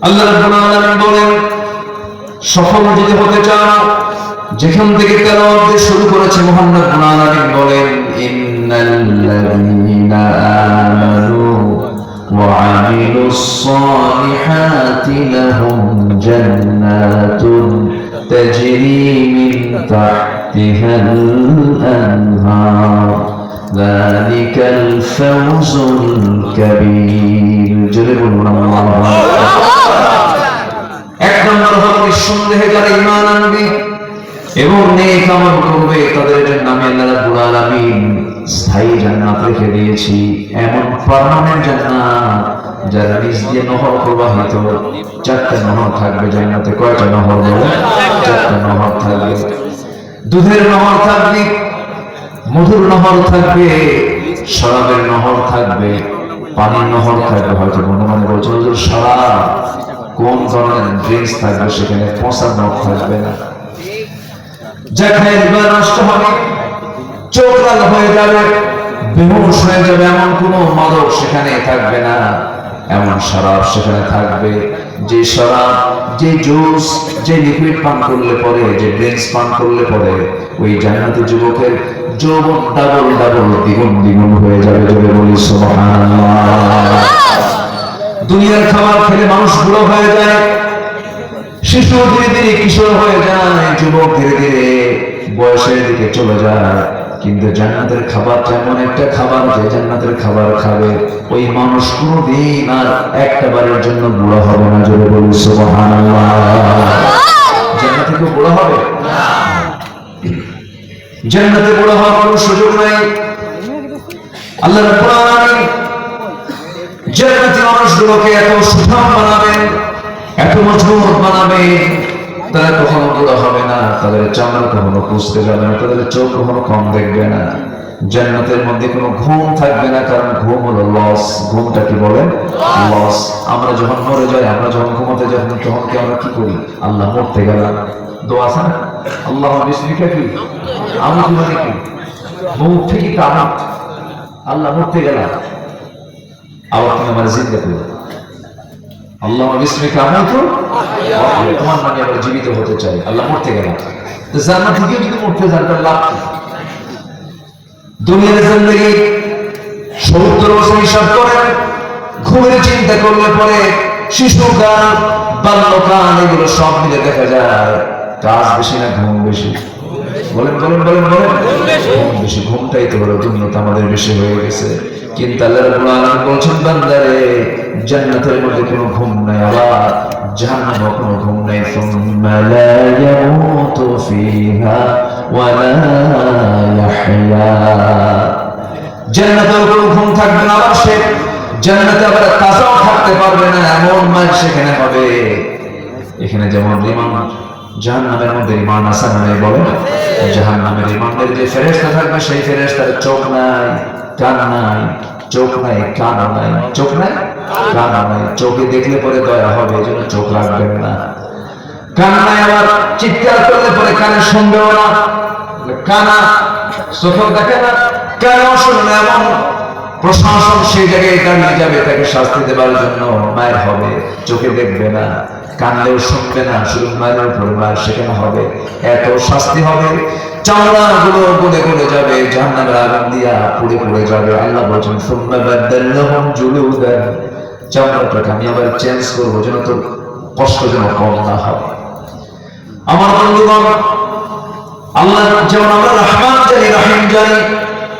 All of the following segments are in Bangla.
আল্লাহ রাব্বুল আলামিন বলেন, সফল যদি হতে চাও, যেখান থেকে তেলাওয়াত শুরু করেছে মহান আলামিন বলেন ইন্নাল্লাযীনা আমানু ওয়া আমিলুস সালিহাতি লাহুম জান্নাতুন তাজরি মিন তাহতিহা ذلك الفوز الكبير جربوا الله এক নম্বর হলো নিঃসন্দেহে যারা ইমান আনবে এবং নেক আমল করবে তাদের জন্য আমি আল্লাহ রাব্বুল আলামিন স্থায়ী জান্নাত রেখে দিয়েছি এমন পার্মানেন্ট জান্নাত যারা নিজ দিয়ে নহর প্রবাহিত চারটা নহর থাকবে জান্নাতে কয়টা নহর বলে চারটা নহর থাকবে দুধের নহর থাকবে মধুর নহর থাকবে, শরাবের নহর থাকবে, পানির নহর থাকবে, হয়তো মনে মনে বলছে শরাব কোন ধরনের ড্রিঙ্কস থাকবে সেখানে? পচা নখ থাকবে না। নষ্ট হবে হয়ে যাবে হয়ে যাবে, এমন কোনো মাদক সেখানে থাকবে না। এমন শরাব সেখানে থাকবে, যে শরাব, যে জুস যে লিকুইড পান করলে পরে, যে ড্রিঙ্কস পান করলে পরে ওই জান্নাতি যুবকের যৌবন ডাবল ডাবল দ্বিগুণ দ্বিগুণ হয়ে যাবে যদি বলি দুনিয়ার খাবার খেলে মানুষ বুড়ো হয়ে যায় শিশু ধীরে ধীরে কিশোর হয়ে যায় যুবক ধীরে ধীরে বয়সের দিকে চলে যায়। কিন্তু জান্নাতের খাবার যেমন একটা খাবার যে জান্নাতের খাবার খাবে ওই মানুষ কোনোদিন আর একটা বারের জন্য বুড়ো হবে না জোরে বলি সুবহানাল্লাহ। জান্নাতে কেউ বুড়ো হবে? জান্নাতে বুড়ো হওয়ার কোনো সুযোগ নাই। আল্লাহ রাব্বুল আলামিন জান্নাতি মানুষগুলোকে এত সুঠাম বানাবেন, এত মজবুত বানাবেন, তারা কখনো বুড়ো হবে না, তাদের চামড়া কখনো কুচতে যাবে না, তাদের চোখ কখনো কম দেখবে না। জান্নাতের মধ্যে কোনো ঘুম থাকবে না, কারণ ঘুম হলো লস ঘুমটা কি বলেন? লস আমরা যখন মরে যাই, আমরা যখন ঘুমাতে যাই, তখন কি আমরা কি করি? আল্লাহ মরতে গেলাম। দোয়া আছে না আল্লাহ কি আমি কি মানে কি মুখ থেকে কামাত আল্লাহ মরতে গেলাম। আবার তুমি আমার জিন্দা করো আল্লাহ বিস্মিকা আমলতু তোমার মানে আবার জীবিত হতে চাই। আল্লাহ মরতে গেলাম। তো থেকেও যদি মরতে যান, তার লাভ দুনিয়ার সত্তর বছর হিসাব করেন, ঘুমের চিন্তা করলে পরে শিশু গান, বাল্যকাল, এগুলো সব মিলে দেখা যায়। কাজ বেশি না ঘুম বেশি? বলেন বলেন বলেন বলেন। ঘুম বেশি? ঘুমটাই তো হলো দুর্নীতি আমাদের বেশি হয়ে গেছে। কিন্তু আল্লাহ রাব্বুল আলামিন বলছেন বান্দারে জান্নাতের মধ্যে কোনো ঘুম নাই আবার জাহান্নামে কোনো ঘুম নাই। সুম্মা লা ইয়ামুতু ফিহা ওয়া লা ইয়াহইয়া। জান্নাতেও কোনো ঘুম থাকবে না আবার সে জান্নাতে আবার তাজাও থাকতে পারবে না এমন সেখানে হবে। এখানে যেমন ইমান জাহান্নামের মধ্যে ইমান আসা নাই বলে জাহান্নামের ইমানদের যে ফেরেশতা থাকবে, সেই ফেরেশতার চোখ নাই, কান নাই, চোখ নাই, কান নাই, চোখ নাই, কান নাই। চোখে দেখলে পরে দয়া হবে, এই জন্য চোখ রাখবেন না। কান নাই আবার, চিৎকার করলে পরে কানে শুনবেও না। কানা চোখেও দেখে না, কানেও শুনে এমন প্রশাসন সেই জায়গায় দাঁড়িয়ে যাবে, তাকে শাস্তি দেওয়ার জন্য মায়ের হবে। চোখে দেখবে না কানলেও শুনবে না, শুধু মায়ের উপর মায়ের সেখানে হবে। এত শাস্তি হবে আল্লাহ আমার যেমন আমরা জানি, রহিম জানি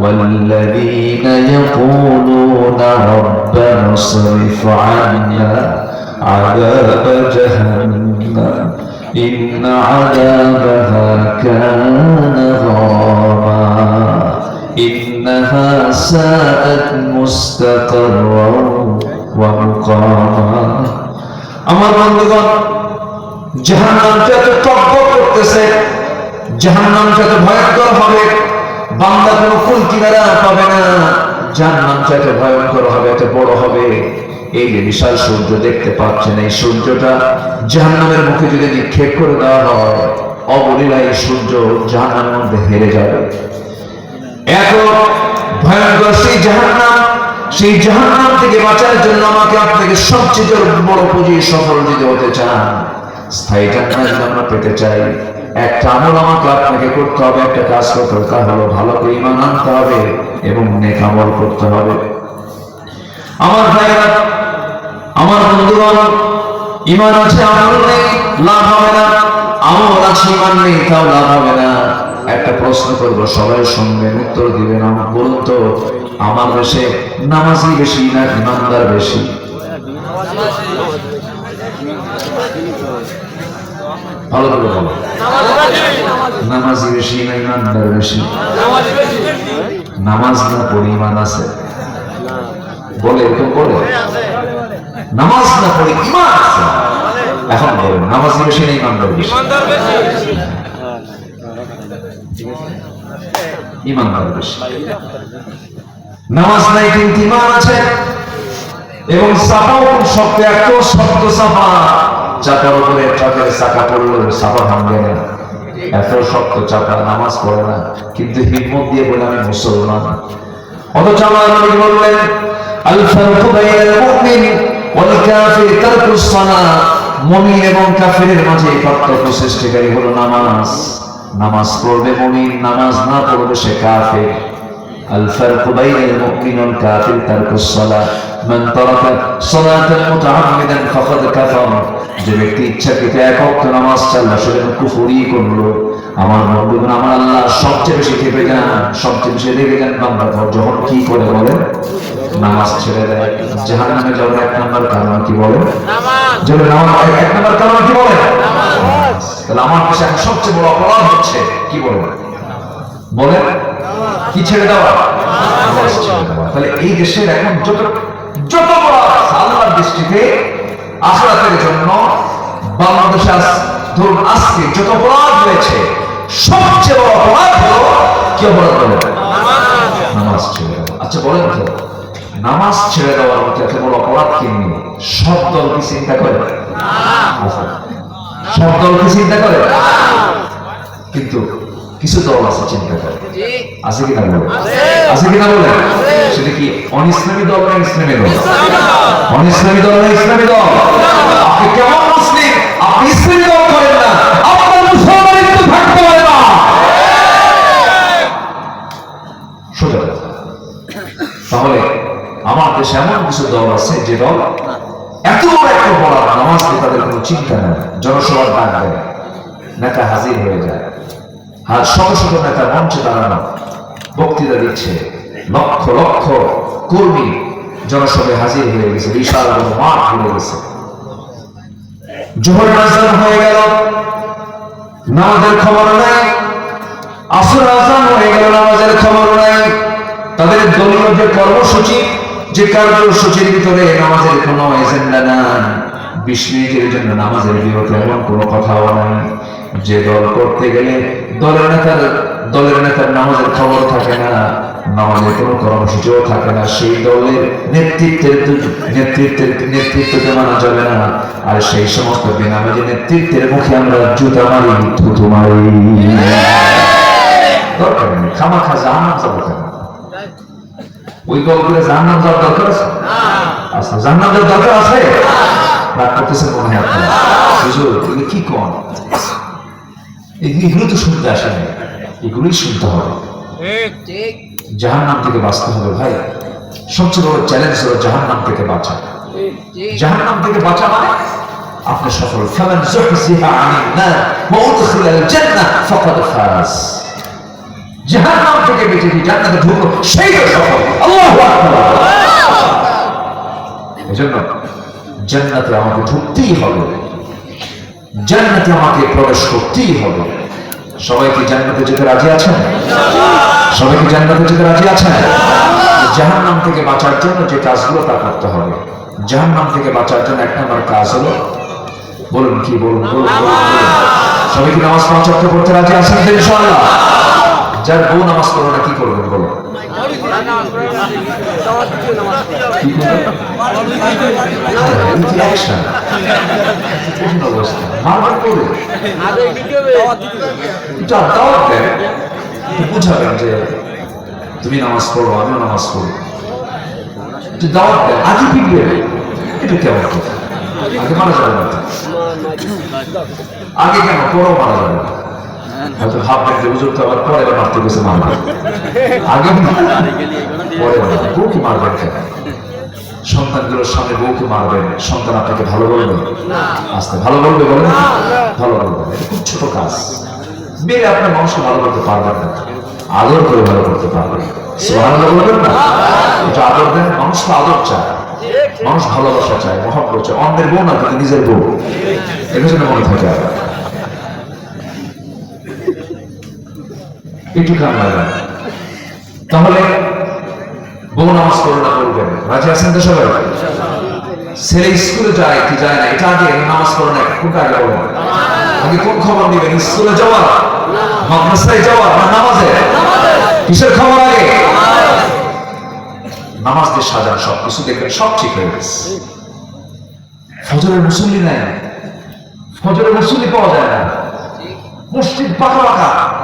والذين يقولون ربنا اصرف عنا عذاب جهنم إن عذابها كان غراما إنها ساءت مستقرا ومقاما আমার বন্ধুগণ জাহান্নামটা এত টকবক করতে জাহান্নাম যত ভয়ঙ্কর হবে বান্দা কোনো কুল কিনারা পাবে না। জাহান্নাম যত ভয়ঙ্কর হবে, এত বড় হবে। এই যে বিশাল সূর্য দেখতে পাচ্ছেন, এই সূর্যটা জাহান্নামের মুখে যদি নিক্ষেপ করে দেওয়া হয়, অবলীলা এই সূর্য জাহান্নামের মধ্যে হেরে যাবে। এত ভয়ঙ্কর সেই জাহান্নাম সেই জাহান্নাম থেকে বাঁচার জন্য আমাকে আপনাকে সবচেয়ে বড় পুঁজি সফল যদি হতে চান, স্থায়ী জান্নাত আমরা পেতে চাই একটা আমল আমাকে আপনাকে করতে হবে, একটা কাজ করতে হবে তা হলো ভালো করে ইমান আনতে হবে এবং নেক আমল করতে হবে। আমার ভাইরা আমার বন্ধুগণ ইমান আছে আমল নেই, লাভ হবে না। আমল আছে ইমান নেই, তাও লাভ হবে না। একটা প্রশ্ন করব, সবাই শুনবেন, উত্তর দিবেন আমার বলুন তো, আমার দেশে নামাজি বেশি না ইমানদার বেশি? ভালো করে বলো। নামাজি বেশি না ইমানদার বেশি? নামাজ না ইমান আছে? বলে এরকম বলে। নামাজ না পড়ে ইমান আছে। এখন বলেন নামাজ বেশি না ইমানদার বেশি? ইমানদার বেশি। নামাজ নাই কিন্তু ইমান আছে। এবং সাফাও শক্ত এত শক্ত সাফা। চাকার উপরে ট্রাকের চাকা পড়লো সাফা ভাঙবে না এত শক্ত চাকা নামাজ পড়ে না কিন্তু হিম্মত দিয়ে বলে আমি মুসলমান অথচ আমার নবী বললেন আল ফারকু বাইনাল মুমিন ওয়াল কাফির তারকুস সালাহ মুমিন এবং কাফিরের মাঝে পার্থক্য সৃষ্টিকারী হলো নামাজ নামাজ পড়বে মুমিন নামাজ না পড়বে সে কাফির الفرق بين المؤمن والكافر ترك الصلاة من ترك صلاة متعمدا فقد كفر যে ব্যক্তি ইচ্ছাকৃত এক অক্ত নামাজ চাল্লা সেটা কুফুরি করল আমার বন্ধুগণ আমার আল্লাহ সবচেয়ে বেশি খেপে যান সবচেয়ে বেশি রেগে যান। বান্দা যখন কি করে বলেন? নামাজ ছেড়ে দেয়। জাহান নামে যাওয়ার এক নম্বর কারণ কি বলে এক নম্বর কারণ কি বলে তাহলে আমার কাছে সবচেয়ে বড় অপরাধ হচ্ছে কি বলে বলে কি ছেড়ে দেওয়া? ছেড়ে দেওয়া। তাহলে এই দেশের এখন যত যত বড় আল্লাহর দৃষ্টিতে আখরাতের জন্য বাংলাদেশে ধরুন আজকে যত অপরাধ হয়েছে সবচেয়ে বড় অপরাধ হলো কি অপরাধ বলে নামাজ ছেড়ে দেওয়া। আচ্ছা বলেন তো নামাজ ছেড়ে দেওয়ার মতো এত বড় অপরাধ কি নেই সব দল কি চিন্তা করে। সব দল কি চিন্তা করে? কিন্তু কিছু দল আছে চিন্তা করে আছে কিনা বলে আছে। কিনা বলে সেটা কি অন ইসলামী দল না ইসলামী দল? অন ইসলামী দল। না ইসলামী দল? আপনি কেমন মুসলিম? আপনি ইসলামী দল করেন না। আপনার মুসলমানের কিন্তু থাকতে পারে না। সোজা তাহলে আমার দেশে এমন কিছু দল আছে যে দল এত বড় একটা বড় নামাজ তাদের কোনো চিন্তা নেই জনসভার ডাক দেয় নেতা হাজির হয়ে যায়। আর শত শত নেতা মঞ্চে দাঁড়ানো। বক্তৃতা দিচ্ছে লক্ষ লক্ষ কর্মী। জনসভায় হাজির হয়ে গেছে, বিশাল মাঠ হয়ে গেছে। জোহর আজান হয়ে গেল। নামাজের খবর নাই। আসর আজান হয়ে গেল, নামাজের খবর নাই। তাদের দলীয় যে কর্মসূচি, যে কার্যসূচির ভিতরে নামাজের কোনো এজেন্ডা নাই। বিশ মিনিটের জন্য নামাজের বিরত এমন কোনো কথাও নাই। যে দল করতে গেলে দলের নেতার দলের নেতার নামাজের খবর থাকে না, নামাজের কোনো কর্মসূচিও থাকে না, সেই দলের নেতৃত্বের নেতৃত্বের নেতৃত্বকে মানা যাবে না। আর সেই সমস্ত বেনামাজি নেতৃত্বের মুখে আমরা জুতা মারি, থুতু মারি। দরকার নেই, খামাখা জাহান্নাম যাব কেন? ওই করে জাহান্নাম যাওয়ার দরকার আছে? আচ্ছা জাহান্নাম যাওয়ার দরকার আছে? রাগ করতেছেন মনে হয় আপনারা। কি কন? এগুলো তো শুনতে আসে না এগুলোই শুনতে হবে। জাহান্নাম থেকে বাঁচতে হবে ভাই। সবচেয়ে বড় চ্যালেঞ্জ হলো জাহান্নাম থেকে বাঁচা। জাহান্নাম থেকে বাঁচা মানে আপনি সফল। ফামান যুহজিহা আনিন নার ওয়া উদখিলাল জান্নাহ ফাকাদ ফাজ। জাহান্নাম থেকে বেঁচে গিয়ে জান্নাতে ঢুকলো সেই তো সফল। আল্লাহু আকবার। এজন্য জান্নাতে আমাকে ঢুকতেই হবে। জান্নাতে আমাকে প্রবেশ করতেই হবে। সবাই কি জান্নাতে যেতে রাজি আছেন? সবাই কি জান্নাতে যেতে রাজি আছেন? জাহান্নাম থেকে বাঁচার জন্য যে কাজগুলো তা করতে হবে। জাহান্নাম থেকে বাঁচার জন্য এক নম্বর কাজ হলো বলুন কি বলুন বলুন বলুন, বলুন। সবাই কি নামাজ পাঁচ ওয়াক্ত করতে রাজি আছেন? ইনশাআল্লাহ। যার বউ নামাজ পড়ো না কি করবেন বলো বুঝাবেন যে তুমি নামাজ পড়ো আমিও নামাজ পড়ি দাওয়াত দেন আজই পিটবে এটা কেমন কথা আগে মারা যাবে আগে কেন? পরেও মারা যাবে। না হয়তো ভাববেন যে হুজুর তো আবার পরে মারতে গেছে মারবে আগে পরে বউকে মারবেন কেন? সন্তানগুলোর সামনে বউকে মারবেন সন্তান আপনাকে ভালো বলবে? আসতে, ভালো বলবে বলেন ভালো বলবে খুব ছোট কাজ। মেয়ে আপনার মানুষকে ভালো করতে পারবেন না। আদর করে ভালো করতে পারবেন সুবহানাল্লাহ বলবেন না? এটা আদর দেন। মানুষ তো আদর চায়। মানুষ ভালোবাসা চায়, মহব্বত চায়। অন্যের বউ না নিজের বউ। এটা যেন মনে থাকে আর একটু কান লাগান তাহলে বউ নামাজ পড়ে না করবেন রাজি আছেন তো সবাই? ছেলে স্কুলে যায় কি যায় না? এটা আগে নামাজ পড়ে না কোনটা আগে বলেন আগে কোন খবর নেবেন? স্কুলে যাওয়ার? মাদ্রাসায় যাওয়ার না নামাজে? কিসের খবর আগে? নামাজ দিয়ে সাজান সব কিছু দেখবেন, সব ঠিক হয়ে গেছে। ফজরের মুসল্লি নেয় ফজরের মুসল্লি পাওয়া যায় না। মসজিদ পাকা পাকা।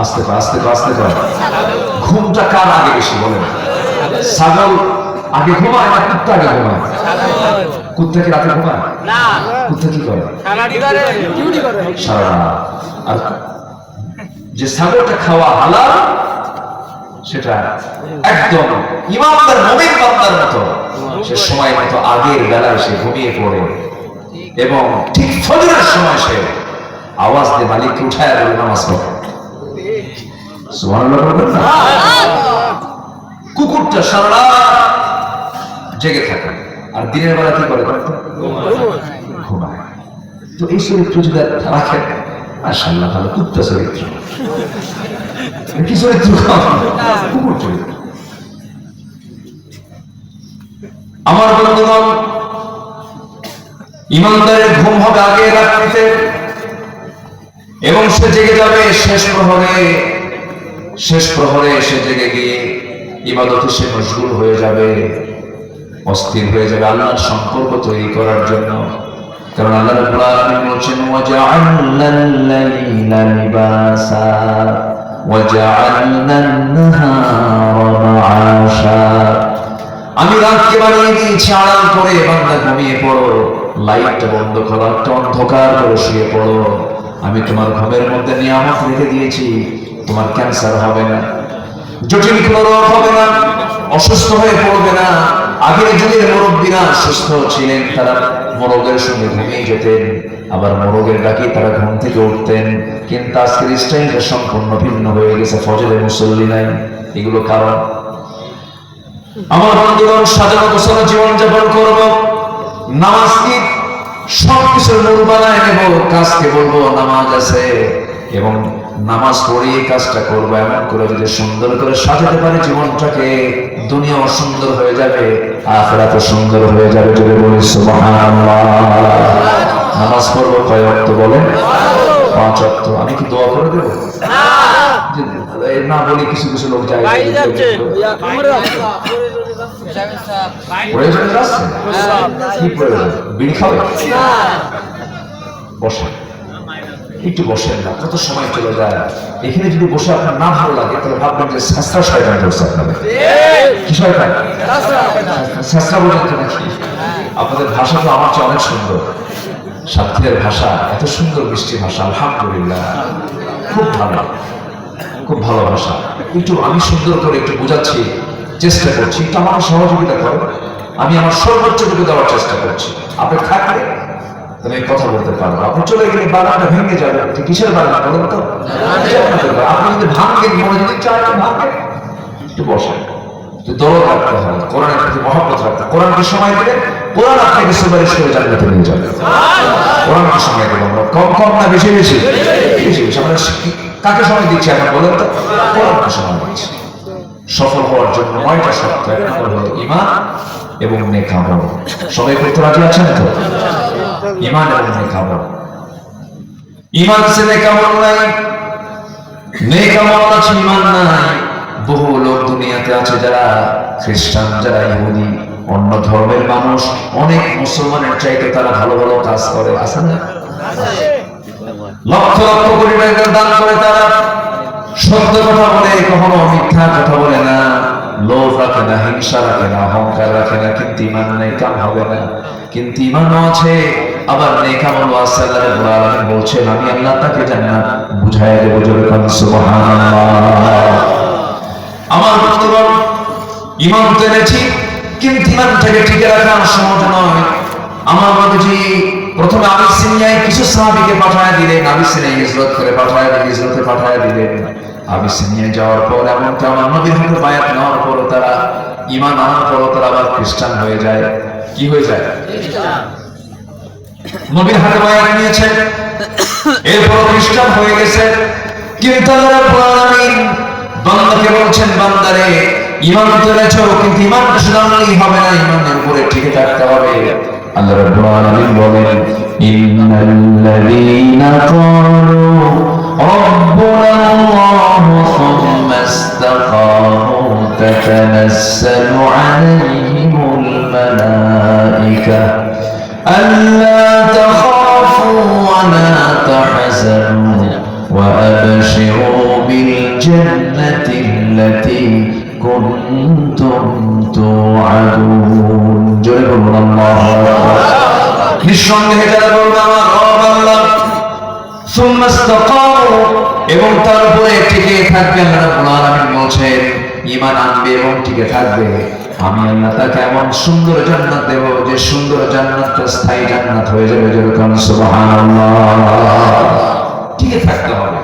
আস্তে আস্তে আস্তে কর ঘুমটা কার আগে বেশি বলে? ছাগল আগে ঘুমায় না কুত্তা আগে ঘুমায়? কুত্তা কি রাতে ঘুমায়? না। কুত্তা কি করে? সারা রাত। আর যে ছাগলটা খাওয়া হালাল সেটা একদম ইমানদার নবীন বান্দার মতো সে সময় মতো আগের বেলায় সে ঘুমিয়ে পড়ে। এবং ঠিক ফজরের সময় সে আওয়াজ দিয়ে মালিককে উঠায় বলে নামাজ পড়ে? কুকুরটা সারা রাত জেগে থাকে। আর দিনের বেলা কি করে তো? ঘুমায়। তো এই চরিত্র যদি রাখেন মাশাআল্লাহ ভালো কুত্তা চরিত্র। কি চরিত্র? কুকুর চরিত্র। আমার বন্ধুগণ ইমানদারের ঘুম হবে আগে রাত্রিতে এবং সে জেগে যাবে শেষ প্রহরে। শেষ প্রহরে এসে জেগে গিয়ে ইবাদতে সে মশগুল হয়ে যাবে, অস্থির হয়ে যাবে আল্লাহর সম্পর্ক তৈরি করার জন্য। কারণ আল্লাহ আমি রাতকে বানিয়ে দিয়েছি আড়াল করে বান্দা ঘুমিয়ে পড়ো, লাইটটা বন্ধ করো, একটা অন্ধকার করে শুয়ে পড়ো। আমি তোমার ঘুমের মধ্যে নিয়ামত রেখে দিয়েছি, তোমার ক্যান্সার হবে না। জটিল কোনো রোগ হবে না, অসুস্থ হয়ে পড়বে না। আগের যুগের মুরব্বীরা সুস্থ ছিলেন, তারা মোরগের সঙ্গে ঘুমিয়ে যেতেন, আবার মোরগের ডাকে তারা ঘুম থেকে উঠতেন। কিন্তু আজকের স্টাইলটা সম্পূর্ণ ভিন্ন হয়ে গেছে ফজরের মুসল্লি নাই। এগুলো কারণ? আমার বন্ধুগণ, সাজানো জীবন যাপন করব। নামাজ কি সব কিছুর মূল বানায় নেব কাজকে বলব নামাজ আছে এবং নামাজ পড়ে কাজটা করব এমন করে যদি সুন্দর করে সাজাতে পারে জীবনটাকে দুনিয়া সুন্দর হয়ে যাবে আখেরাতে সুন্দর হয়ে যাবে যদি বলি নামাজ পড়ব কয় অক্ত বলে পাঁচ অক্ত আমি কি দোয়া করে দেবো? না। বলি কিছু কিছু লোক যায়। প্রয়োজন একটু বসেন না কত সময় চলে যায় এখানে যদি বসে আপনার না ভালো লাগে তাহলে ভাববেন যে শয়তান ধরছে আপনাদের কি শয়তান তো নাকি আপনাদের ভাষা তো আমার চেয়ে অনেক সুন্দর সাতক্ষীরের ভাষা এত সুন্দর মিষ্টি ভাষা আলহামদুলিল্লাহ খুব ভালো খুব ভালো ভাষা একটু আমি সুন্দর করে একটু বোঝাচ্ছি চেষ্টা করছি। একটু আমাকে সহযোগিতা করো। আমি আমার সর্বোচ্চটুকু দেওয়ার চেষ্টা করছি। আপনি থাকলে কথা বলতে পারব। আপনি চলে গেলে বাগানটা ভেঙে যাবে। কিসের বাগান বলুন তো? আপনি যদি মনে যদি একটু রাখতে হবে। রাখতে কোরআনকে সময় দিলে কোরআন আপনাকে সুপারিশ করে জান্নাতে নিয়ে যাবে। কোরআনকে সময় আমরা কম কম না, বেশি বেশি। বেশি বেশি। আমরা কাকে সময় দিচ্ছি এখন বলেন তো? কোরআনকে সময় দিচ্ছি। সফল হওয়ার জন্য নয়টা শর্ত ইমান এবং নেকামল। সবাই করতে রাজি আছেন তো? ইমান এবং নেকামল। ইমান সে নাই আছে ইমান নাই। বহু লোক দুনিয়াতে আছে যারা খ্রিস্টান, যারা ইহুদি, অন্য ধর্মের মানুষ, অনেক মুসলমানের চাইতে তারা ভালো ভালো কাজ করে, আছে না? লক্ষ লক্ষ কোটি দান করে তারা। সত্য কথা বলে, কখনো মিথ্যা কথা বলে না। লোভ রাখে না, হিংসা রাখে না, অহংকার রাখে না, কিন্তু ইমান নেই, কাম হবে না। কিন্তু ইমানও আছে। আবার নেকামল রাব্বুল আলামিন বলছেন, আমি আল্লাহ তাকে জান্নাত বুঝায় দেব জোরে কোন আমার বন্ধুগণ ইমান তো এনেছি, কিন্তু ইমানটাকে টিকে রাখা সহজ নয়। আমার নবীজি প্রথমে আবিসিনিয়ায় কিছু সাহাবীকে পাঠায় দিলেন আবিসিনিয়ায় হিজরত করে পাঠায় দিলেন, হিজরতে পাঠায় দিলেন। আবিসিনিয়ায় যাওয়ার পর এমনকি আমার নবীর হাতে বায়াত নেওয়ার পর তারা ইমান আনার পর তারা আবার খ্রিস্টান হয়ে যায়। কি হয়ে যায়? নবীর হাতে বায়াত নিয়েছেন এরপর খ্রিস্টান হয়ে গেছে। কিন্তু আল্লাহ আলামিন বান্দাকে বলছেন, বান্দারে, ঈমান তো এনেছো কিন্তু ঈমান শুধু হবে না, ঈমানের উপরে টিকে থাকতে হবে। আল্লাহ রাব্বুল আলামিন বলেন ইন্নাল্লাযীনা ক্বালু রাব্বুনা আল্লাহু সুম্মা ইসতাকামু তাতানাসসালু আলাইহিমুল মালাইকা ألا تخافوا ولا تحزنوا وأبشروا بالجنة التي এবং তার টিকে থাকবে বলছেন, ঈমান আনবে এবং টিকে থাকবে। আমি আল্লাহ তাকে এমন সুন্দর জান্নাত দেব, যে সুন্দর জান্নাতটা স্থায়ী জান্নাত হয়ে যাবে যেরকম টিকে থাকতে হবে।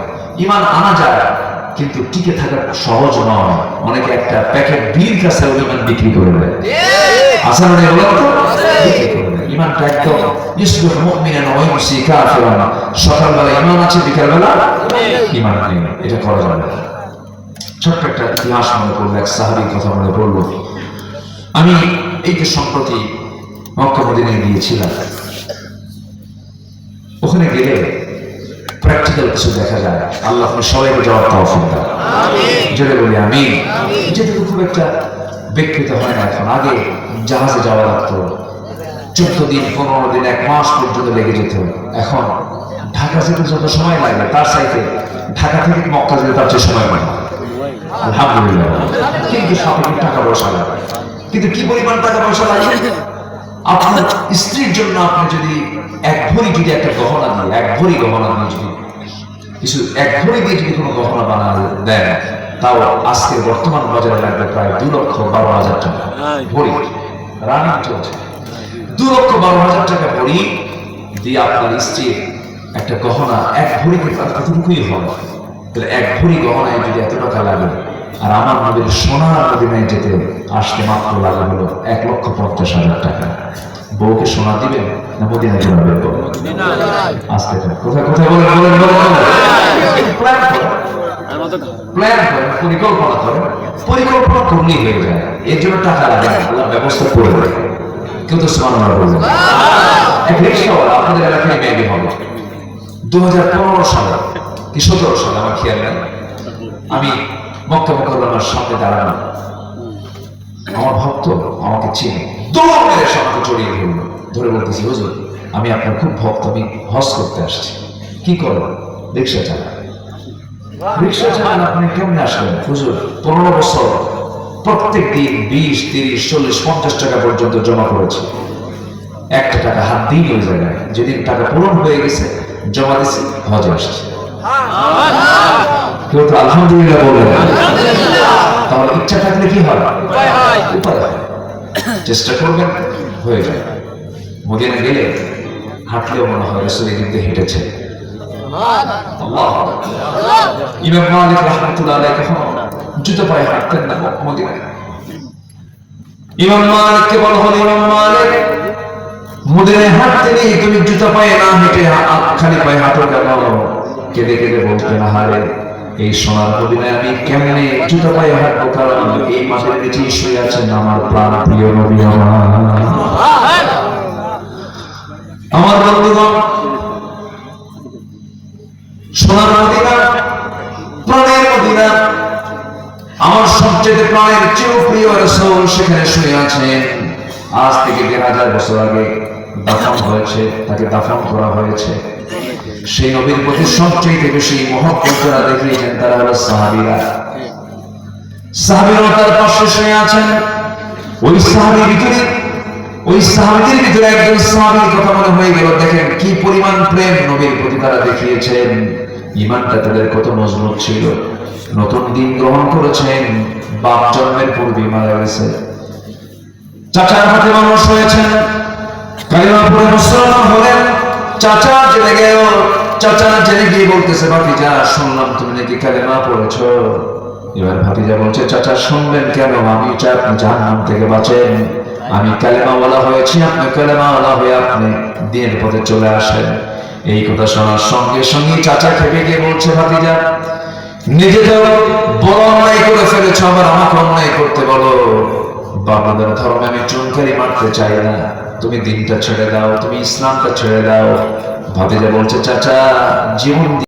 ঈমান আনা যায়। কিন্তু টিকে থাকা সহজ নয়। অনেকে একটা প্যাকেট বিল কাছে ঈমান বিক্রি করে দেয়। আসার বিক্রি করে দেয়। ঈমানটা একদম ইসবুহ মুমিনান ওয়া ইমসি কাফিরান। সকালবেলা ঈমান আছে বিকালবেলা ঈমান নেই। এটা করা যাবে না। ছোট্ট একটা ইতিহাস মনে পড়ল এক সাহাবীর কথা মনে পড়ল। আমি এই যে সম্প্রতি মক্কা মদিনায় গিয়েছিলাম ওখানে গেলে প্র্যাকটিক্যাল কিছু দেখা যায়। আল্লাহ আপনি সবাইকে যাওয়ার তৌফিক দান। জোরে বলি আমি যেটা তো খুব একটা বিকৃত হয় না এখন আগে জাহাজে যাওয়া লাগতো। চোদ্দ দিন পনেরো দিন এক মাস পর্যন্ত লেগে যেত। এখন ঢাকা যেতে যত সময় লাগে তার সাইতে ঢাকা থেকে মক্কা যেতে তার চেয়ে সময় লাগে। আলহামদুলিল্লাহ। কিন্তু সাপেক্ষে টাকা পয়সা লাগে। কিন্তু কি পরিমাণ টাকা পয়সা লাগে? আপনার স্ত্রীর জন্য আপনি যদি এক ভরি যদি একটা গহনা দিয়ে এক ভরি গহনা দিয়ে যদি কিছু এক ভরি দিয়ে যদি কোনো গহনা বানা দেন তাও আজকে বর্তমান বাজারে লাগবে প্রায় দু লক্ষ বারো হাজার টাকা। ভরি। রানিং চলছে। দু লক্ষ বারো হাজার টাকা ভরি দিয়ে আপনার স্ত্রীর একটা গহনা এক ভরিতে তার কতটুকুই হবে তাহলে এক ভরি গহনায় যদি এত টাকা লাগে আর আমার নদীর সোনার মদিনায় যেতে আসতে মাত্র লাগে হলো এক লক্ষ পঞ্চাশ হাজার টাকা। বউকে সোনা দিবেন? না মদিনায় জোড়া বের করবেন আসতে কোথায় কোথায় বলেন বলেন বলেন প্ল্যান করেন পরিকল্পনা করেন পরিকল্পনা করলেই হয়ে যায় এর জন্য টাকা লাগে ব্যবস্থা করে দেয় কেউ তো সমান বলবেন এক রিক্সাওয়ালা আপনাদের এলাকায় মেবি হবে দু হাজার পনেরো সালে কি সতেরো সালে আমার খেয়াল নেই আমি মক্কা মোকাররমার সামনে দাঁড়ানো আমার ভক্ত আমাকে চিনে। দৌড় মেরে সামনে জড়িয়ে ধরলো ধরে বলতেছি হুজুর আমি আপনার খুব ভক্ত আমি হজ করতে আসছি। কি করব রিক্সা চালা রিক্সা চালান আপনি কেমনে আসলেন? হুজুর পনেরো বছর প্রত্যেক দিন বিশ তিরিশ চল্লিশ পঞ্চাশ টাকা পর্যন্ত জমা করেছি। একটা টাকা হাত দিই ওই জায়গায় যেদিন টাকা পূরণ হয়ে গেছে জমা দিছি হজে আসছে। কেউ তো আলহামদুলিল্লাহ বলবে তাহলে ইচ্ছা থাকলে কি হয়। উপায় হয়। চেষ্টা করবেন হয়ে যায়। মদিনা গেলে হাঁটলেও মনে হয় রসুল এদিক দিয়ে হেঁটেছে ইমাম মালিক রহমতুল্লাহ কখনো জুতো পায়ে হাঁটতেন না ইমাম মালিককে বলা ইমাম মালিক হাঁটতে নেই, তুমি পায়ে না হেঁটে খালি পায়ে হাঁটো কেন? কেঁদে কেঁদে হারে, এই সোনার মদিনায় আমি কেমনে জুতো পায়ে হাঁটবো? কারণ এই মাঠের নিচেই শুয়ে আছেন আমার প্রাণ প্রিয় নবী আমার। সেখানে শুয়ে আছেন আজ থেকে দেড় হাজার বছর আগে দাফন হয়েছে, তাকে দাফন করা হয়েছে। সেই নবীর প্রতি সবচেয়ে বেশি মহব্বত দেখিয়েছেন, তারা হলো সাহাবিরা। সাহাবিরা তার পাশে শুয়ে আছেন। ওই সাহাবির ভিতরে ওই ভিতরে একজন সাহাবির কথা মনে হয়ে গেল। দেখেন কি পরিমাণ প্রেম নবীর প্রতি তারা দেখিয়েছেন। ইমানটা তাদের কত মজবুত ছিল। নতুন দিন গ্রহণ করেছেন, বাপ জন্মের পূর্বে মারা গেছে। চাচার হাতে মানুষ হয়েছেন কালিমা পড়ে মুসলমান হলেন, চাচা জেনে গেল, চাচা জেনে গিয়ে বলতেছে শুনলাম তুমি নাকি কালিমা পড়েছো এবার ভাতিজা বলছে, চাচা শুনবেন কেন? আমি চাই আপনি জাহান্নাম থেকে বাঁচেন। আমি কালেমাওয়ালা হয়েছি, আপনি কালেমাওয়ালা হয়ে আপনি দিনের পথে চলে আসেন। এই কথা শোনার সঙ্গে সঙ্গে চাচা খেপে গিয়ে বলছে, ভাতিজা নিজে তো বড় অন্যায় করে ফেলেছ, আবার আমাকে অন্যায় করতে বলো। বাবাদের ধর্মে আমি চুনকারি মারতে চাই না। তুমি দিনটা ছেড়ে দাও, তুমি ইসলামটা ছেড়ে দাও। ভাতিজা বলছে, চাচা, জীবন